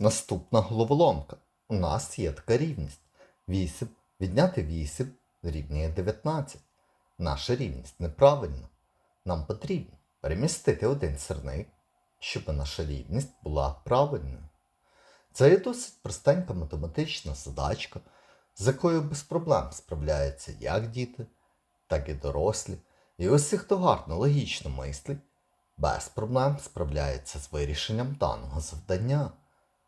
Наступна головоломка. У нас є така рівність. 8 відняти 8 дорівнює 19. Наша рівність неправильна. Нам потрібно перемістити один сирник, щоб наша рівність була правильною. Це є досить простенька математична задачка, з якою без проблем справляються як діти, так і дорослі. І усі, хто гарно логічно мислить, без проблем справляється з вирішенням даного завдання.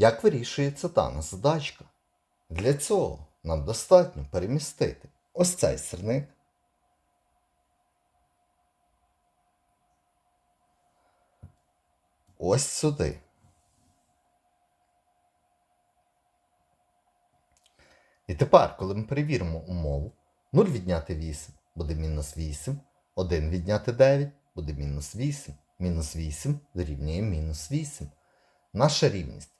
Як вирішується дана задачка? Для цього нам достатньо перемістити ось цей сирник. Ось сюди. І тепер, коли ми перевіримо умову, 0 відняти 8 буде мінус 8, 1 відняти 9 буде мінус 8, мінус 8 дорівнює мінус 8. Наша рівність